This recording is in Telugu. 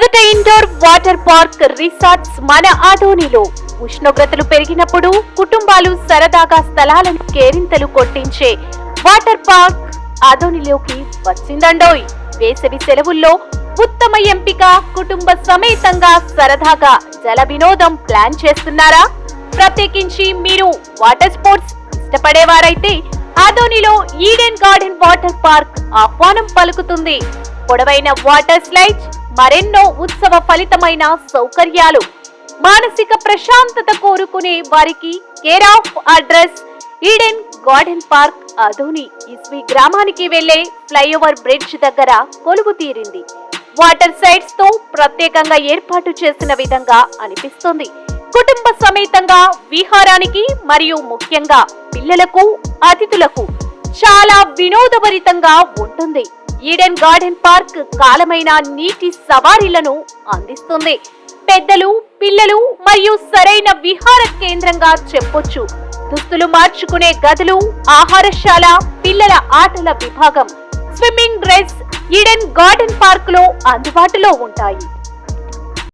మొదట ఇండోర్ వాటర్ పార్క్ రిసార్ట్స్ మన ఆటోనిలో ఉష్ణోగ్రతలు పెరిగినప్పుడు కుటుంబాలు సరదాగా స్థలాలను కేరింతలు కొట్టించే వాటర్ పార్క్ ఆదోనిలోకి వచ్చిందండోయ్. వేసవి సెలవుల్లో ఉత్తమ ఎంపిక కుటుంబ సమేతంగా సరదాగా జల వినోదం ప్లాన్ చేస్తున్నారా? ప్రత్యేకించి మీరు వాటర్ స్పోర్ట్స్ ఇష్టపడేవారైతే ఆదోనిలో ఈడెన్ గార్డెన్ వాటర్ పార్క్ ఆహ్వానం పలుకుతుంది. పొడవైన వాటర్ స్లైడ్స్ మరెన్నో ఉత్సవ ఫలితమైన సౌకర్యాలు. మానసిక ప్రశాంతత కోరుకునే వారికి care of address Eden garden park Adoni Isvi గ్రామానికి వెళ్ళే ఫ్లైఓవర్ బ్రిడ్జ్ దగ్గర కొలువు తీరింది. వాటర్ సైడ్స్తో ప్రత్యేకంగా ఏర్పాటు చేసిన విధంగా అనిపిస్తుంది. కుటుంబ సమేతంగా విహారానికి మరియు ముఖ్యంగా పిల్లలకు అతిథులకు చాలా వినోదభరితంగా ఉంటుంది. ఈడెన్ గార్డెన్ పార్క్ కాలమైన నీటి సవారీలను అందిస్తుంది. పెద్దలు పిల్లలు మరియు సరైన విహార కేంద్రంగా చెప్పొచ్చు. దుస్తులు మార్చుకునే గదులు ఆహారశాల పిల్లల ఆటల విభాగం. స్విమ్మింగ్ డ్రెస్ ఈడెన్ గార్డెన్ పార్క్లో అందుబాటులో ఉంటాయి.